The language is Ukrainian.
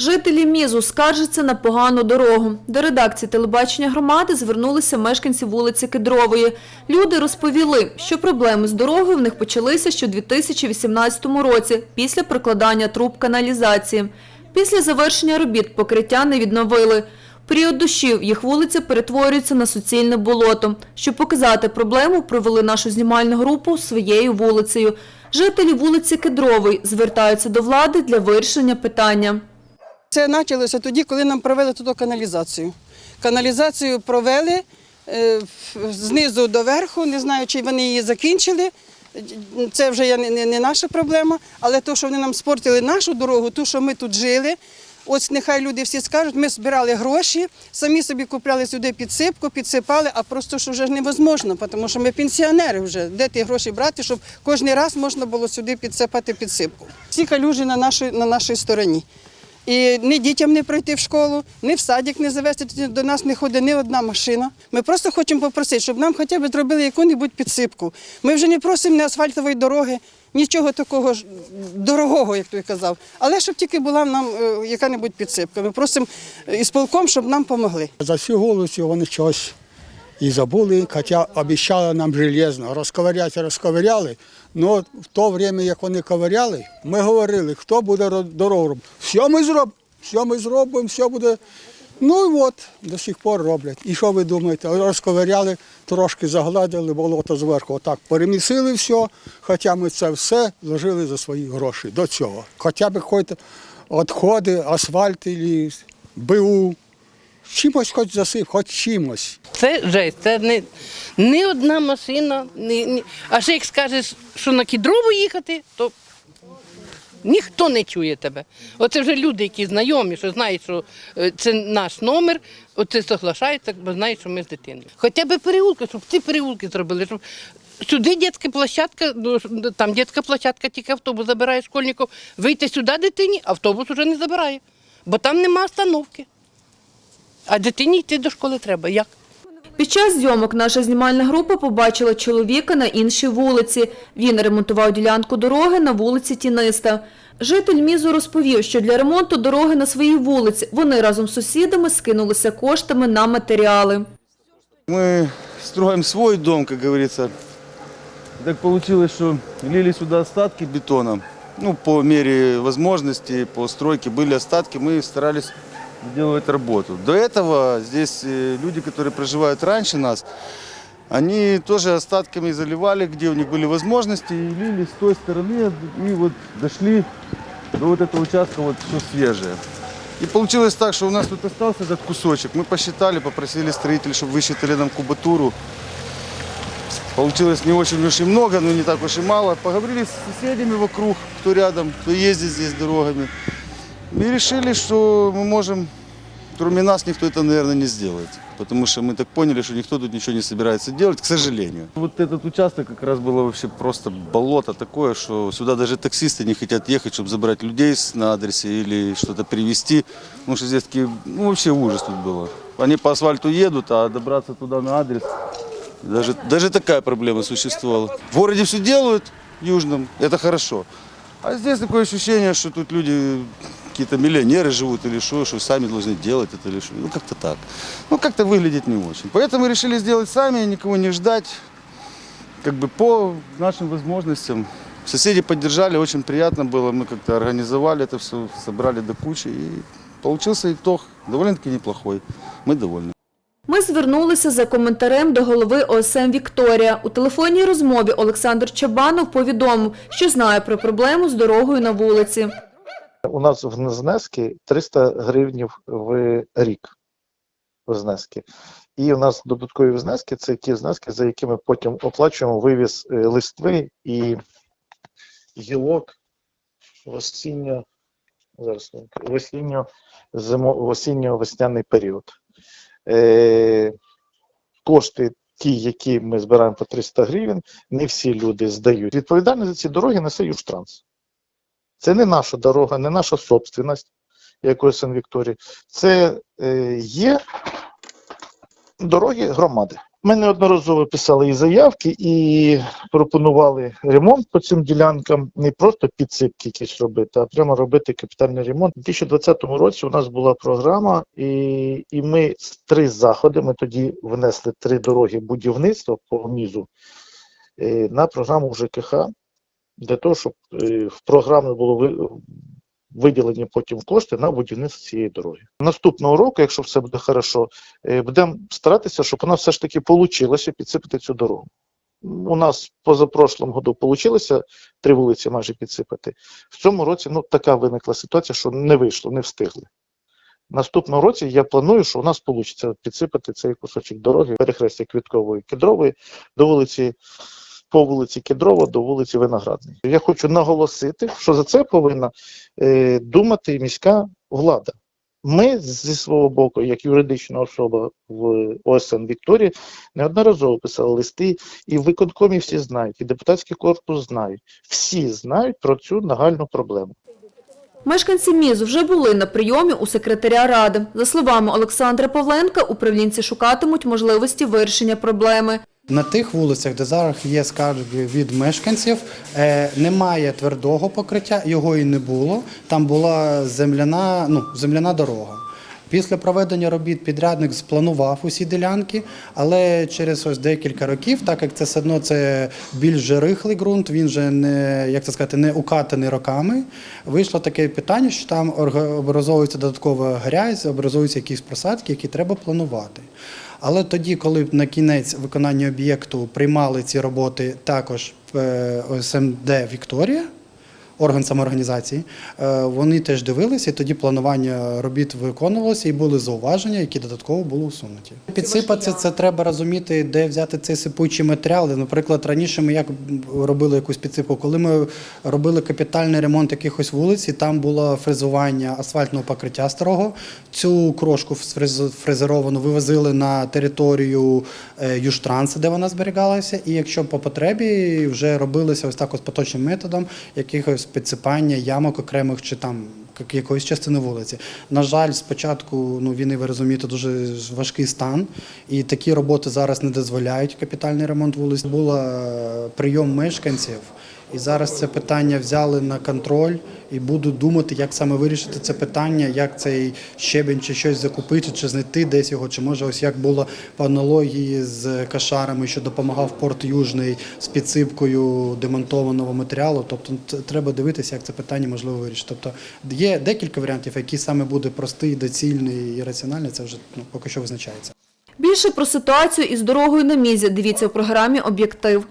Жителі Мізу скаржаться на погану дорогу. До редакції телебачення громади звернулися мешканці вулиці Кедрової. Люди розповіли, що проблеми з дорогою в них почалися ще у 2018 році після прокладання труб каналізації. Після завершення робіт покриття не відновили. Період дощів їх вулиця перетворюється на суцільне болото. Щоб показати проблему, провели нашу знімальну групу своєю вулицею. Жителі вулиці Кедрової звертаються до влади для вирішення питання. Це почалося тоді, коли нам провели туди каналізацію. Каналізацію провели е, знизу до верху, не знаю, чи вони її закінчили. Це вже не, наша проблема, але то, що вони нам спортили нашу дорогу, ту, що ми тут жили. Ось нехай люди всі скажуть, ми збирали гроші, самі собі купляли сюди підсипку, підсипали, а просто що вже невозможно, тому що ми пенсіонери вже. Де ті гроші брати, щоб кожен раз можна було сюди підсипати підсипку. Всі калюжі на нашій, на нашій стороні. І ні дітям не пройти в школу, ні в садик не завести, до нас не ходить ні одна машина. Ми просто хочемо попросити, щоб нам хоча б зробили яку-небудь підсипку. Ми вже не просимо ні асфальтової дороги, нічого такого ж дорогого, як той казав. Але щоб тільки була нам е, яка-небудь підсипка. Ми просимо е, із полком, щоб нам допомогли. За всю вулицю вони щось і забули, хоча обіцяли нам железно. Розковиряти розковиряли. але в то время, як вони ковиряли, ми говорили, хто буде ро- дорогу робити. Все ми зробимо, все ми зробимо, все буде. Ну і от до сих пор роблять. І що ви думаєте? Розковиряли, трошки загладили болото зверху. Отак перемісили все, хоча ми це все зложили за свої гроші до цього. Хоча б хоч відходи, асфальт, і БУ. Чимось хоч засип, хоч чимось. Це жесть, це не, не одна машина. Ні, ні. А ще як скажеш, що на кідрову їхати, то ніхто не чує тебе. Оце вже люди, які знайомі, що знають, що е, це наш номер, оце соглашаються, бо знають, що ми з дитиною. Хоча б переулки, щоб ці переулки зробили, щоб сюди дитяча площадка, ну, там дитяча площадка, тільки автобус забирає школьників. Вийти сюди дитині, автобус вже не забирає, бо там нема остановки. А дитині йти до школи треба. Як? Під час зйомок наша знімальна група побачила чоловіка на іншій вулиці. Він ремонтував ділянку дороги на вулиці Тіниста. Житель Мізу розповів, що для ремонту дороги на своїй вулиці вони разом з сусідами скинулися коштами на матеріали. Мы строим свой дом, как говорится. Так получилось, что лили сюда остатки бетона. Ну, по мере возможности, по стройке были остатки, мы старались делать работу. До этого здесь э, люди, которые проживают раньше нас, они тоже остатками заливали, где у них были возможности, и лили с той стороны, и вот дошли до вот этого участка, вот все свежее. И получилось так, что у нас тут остался этот кусочек. Мы посчитали, попросили строителей, чтобы высчитали нам кубатуру. Получилось не очень уж и много, но не так уж и мало. Поговорили с соседями вокруг, кто рядом, кто ездит здесь дорогами. И решили, что мы можем, кроме нас, никто это, наверное, не сделает. Потому что мы так поняли, что никто тут ничего не собирается делать, к сожалению. Вот этот участок как раз было вообще просто болото такое, что сюда даже таксисты не хотят ехать, чтобы забрать людей на адресе или что-то привезти. Потому что здесь такие, ну вообще ужас тут было. Они по асфальту едут, а добраться туда на адрес, даже, даже такая проблема существовала. В городе все делают, южном, это хорошо. А здесь такое ощущение, что тут люди какие-то миллионеры живут или что, что сами должны делать это или что. Ну, как-то так. Ну, как-то выглядит не очень. Поэтому решили сделать сами, никого не ждать. Как бы по нашим возможностям. Соседи поддержали, очень приятно было. Мы как-то организовали это все, собрали до кучи. И получился итог довольно-таки неплохой. Мы довольны. Ми звернулися за коментарем до голови ОСМ «Вікторія». У телефонній розмові Олександр Чабанов повідомив, що знає про проблему з дорогою на вулиці. У нас в знески 300 гривнів в рік. Знески. І у нас додаткові внески це ті внески, за якими потім оплачуємо вивіз е, листви і гілок в осінньо, зараз, в осінньо, зимо, в осінньо-весняний період. Е, кошти, ті, які ми збираємо по 300 гривень, не всі люди здають. Відповідальність за ці дороги несе Южтранс. Це не наша дорога, не наша собственність, як у Вікторії. Це е, є дороги громади. Ми неодноразово писали і заявки, і пропонували ремонт по цим ділянкам, не просто підсипки якісь робити, а прямо робити капітальний ремонт. У 2020 році у нас була програма, і, і ми три заходи. Ми тоді внесли три дороги будівництва по мізу е, на програму ЖКХ для того, щоб е, в програмі було виділені потім кошти на будівництво цієї дороги. Наступного року, якщо все буде хорошо, е, будемо старатися, щоб нас все ж таки вийшло підсипати цю дорогу. У нас позапрошлому году вийшло три вулиці майже підсипати. В цьому році ну, така виникла ситуація, що не вийшло, не встигли. Наступного році я планую, що у нас вийде підсипати цей кусочок дороги, перехрестя Квіткової Кедрової до вулиці, по вулиці Кедрова до вулиці Виноградної. Я хочу наголосити, що за це повинна е, думати міська влада. Ми зі свого боку, як юридична особа в ОСН Вікторії, неодноразово писали листи, і в виконкомі всі знають, і депутатський корпус знають. Всі знають про цю нагальну проблему. Мешканці МІЗу вже були на прийомі у секретаря ради. За словами Олександра Павленка, управлінці шукатимуть можливості вирішення проблеми. На тих вулицях, де зараз є скарги від мешканців, е, немає твердого покриття, його і не було. Там була земляна, ну, земляна дорога. Після проведення робіт підрядник спланував усі ділянки, але через ось декілька років, так як це все одно це більш рихлий ґрунт, він же не як це сказати, не укатаний роками. Вийшло таке питання, що там образовується додаткова грязь, образуються якісь просадки, які треба планувати. Але тоді, коли на кінець виконання об'єкту приймали ці роботи також СМД Вікторія, орган самоорганізації, е, вони теж дивилися, і тоді планування робіт виконувалося, і були зауваження, які додатково були усунуті. Підсипати це треба розуміти, де взяти цей сипучий матеріал. Наприклад, раніше ми як робили якусь підсипку, коли ми робили капітальний ремонт якихось вулиць, і там було фрезування асфальтного покриття старого. Цю крошку фрез- фрезеровану вивозили на територію е, Южтранса, де вона зберігалася. І якщо по потребі вже робилося ось так ось поточним методом якихось підсипання ямок окремих чи там як- якоїсь частини вулиці. На жаль, спочатку ну, війни, ви розумієте, дуже важкий стан, і такі роботи зараз не дозволяють капітальний ремонт вулиць. Була прийом мешканців, і зараз це питання взяли на контроль і будуть думати, як саме вирішити це питання, як цей щебень чи щось закупити, чи знайти десь його, чи може ось як було по аналогії з кашарами, що допомагав порт Южний з підсипкою демонтованого матеріалу. Тобто треба дивитися, як це питання можливо вирішити. Тобто є декілька варіантів, який саме буде простий, доцільний і раціональний. Це вже ну, поки що визначається. Більше про ситуацію із дорогою на мізі дивіться у програмі «Об'єктив».